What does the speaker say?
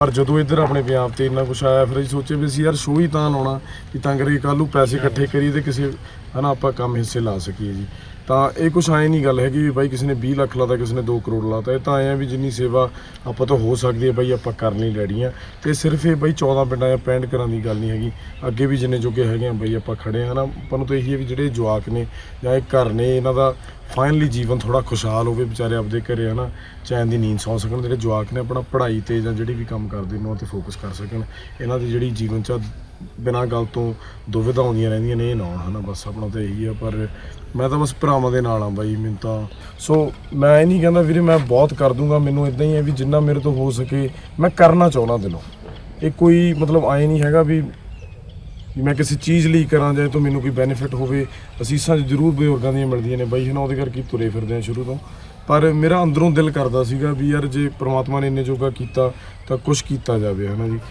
ਪਰ ਜਦੋਂ ਇੱਧਰ ਆਪਣੇ ਪੰਜਾਬ ਤੇ ਇੰਨਾ ਕੁਛ ਆਇਆ, ਫਿਰ ਅਸੀਂ ਸੋਚਿਆ ਵੀ ਅਸੀਂ ਯਾਰ ਸ਼ੋਅ ਹੀ ਤਾਂ ਲਾਉਣਾ ਕਿ ਤਾਂ ਕਰਕੇ ਕੱਲ੍ਹ ਨੂੰ ਪੈਸੇ ਇਕੱਠੇ ਕਰੀਏ ਤੇ ਕਿਸੇ, ਹਨਾ, ਆਪਾਂ ਕੰਮ ਹਿੱਸੇ ਲਾ ਸਕੀਏ ਜੀ। ਤਾਂ ਇਹ ਕੁਛ ਆਏ ਨਹੀਂ ਗੱਲ ਹੈਗੀ ਵੀ ਬਾਈ ਕਿਸੇ ਨੇ 20 ਲੱਖ ਲਾਤਾ, ਕਿਸੇ ਨੇ 2 ਕਰੋੜ ਲਾਤਾ। ਇਹ ਤਾਂ ਆਏ ਆ ਵੀ ਜਿੰਨੀ ਸੇਵਾ ਆਪਾਂ ਤੋਂ ਹੋ ਸਕਦੀ ਹੈ ਬਾਈ, ਆਪਾਂ ਕਰਨ ਲਈ ਰੈਡੀ ਆ। ਤੇ ਸਿਰਫ ਇਹ ਬਾਈ 14 ਪਿੰਡਾਂ ਜਾਂ 65 ਘਰਾਂ ਦੀ ਗੱਲ ਨਹੀਂ ਹੈਗੀ। ਅੱਗੇ ਵੀ ਜਿੰਨੇ ਜੋਗੇ ਹੈਗੇ ਆ ਬਾਈ ਆਪਾਂ ਖੜੇ ਆ ਨਾ ਆਪਾਂ ਨੂੰ ਤਾਂ ਇਹੀ ਹੈ ਵੀ ਜਿਹੜੇ ਜਵਾਕ ਨੇ ਜਾਂ ਇਹ ਘਰ ਨੇ, ਇਹਨਾਂ ਦਾ ਫਾਈਨਲੀ ਜੀਵਨ ਥੋੜਾ ਖੁਸ਼ਹਾਲ ਹੋਵੇ, ਵਿਚਾਰੇ ਆਪਦੇ ਘਰੇ ਹਨਾ, ਚੈਨ ਦੀ ਨੀਂਦ ਸੌ ਸਕਣ, ਜਿਹੜੇ ਜਵਾਕ ਨੇ ਆਪਣਾ ਪੜ੍ਹਾਈ ਤੇ ਜਾਂ ਜਿਹੜੀ ਵੀ ਕੰਮ ਕਰਦੇ ਨੇ ਉਹ ਤੇ ਫੋਕਸ ਕਰ ਸਕਣ। ਇਹਨਾਂ ਦੀ ਜਿਹੜੀ ਜੀਵਨ ਚ ਬਿਨਾਂ ਗੱਲ ਤੋਂ ਦੁਵਿਧਾ ਆਉਂਦੀਆਂ ਰਹਿੰਦੀਆਂ ਨੇ, ਇਹ ਨਾ ਹੋਣ ਹਨਾ, ਬਸ ਆਪਣਾ ਤਾਂ ਇਹੀ ਆ, ਪਰ ਮੈਂ ਤਾਂ ਬਸ ਭਰਾਵਾਂ ਦੇ ਨਾਲ ਆ ਬਾਈ, ਮੈਨੂੰ ਤਾਂ। ਸੋ ਮੈਂ ਇਹ ਨਹੀਂ ਕਹਿੰਦਾ ਵੀਰੇ, ਮੈਂ ਬਹੁਤ ਕਰ ਦੂੰਗਾ, ਮੈਨੂੰ ਇਦਾਂ ਹੀ ਹੈ ਵੀ ਜਿੰਨਾ ਮੇਰੇ ਤੋਂ ਹੋ ਸਕੇ, ਮੈਂ ਕਰਨਾ ਚਾਹੁੰਦਾ ਦਿਲੋਂ ਇਹ ਕੋਈ ਮਤਲਬ ਆਏ ਨਹੀਂ ਹੈਗਾ ਵੀ ਵੀ ਮੈਂ ਕਿਸੇ ਚੀਜ਼ ਲਈ ਕਰਾਂ ਜਾਂ ਤੋਂ ਮੈਨੂੰ ਕੋਈ ਬੈਨੀਫਿਟ ਹੋਵੇ, ਅਸੀਸਾਂ ਜ਼ਰੂਰ ਬਜ਼ੁਰਗਾਂ ਦੀਆਂ ਮਿਲਦੀਆਂ ਨੇ ਬਾਈ, ਹਨਾ, ਉਹਦੇ ਕਰਕੇ ਤੁਰੇ ਫਿਰਦੇ ਆ ਸ਼ੁਰੂ ਤੋਂ। ਪਰ ਮੇਰਾ ਅੰਦਰੋਂ ਦਿਲ ਕਰਦਾ ਸੀਗਾ ਵੀ ਯਾਰ ਜੇ ਪ੍ਰਮਾਤਮਾ ਨੇ ਇੰਨੇ ਜੋਗਾ ਕੀਤਾ ਤਾਂ ਕੁਝ ਕੀਤਾ ਜਾਵੇ, ਹਨਾ ਜੀ।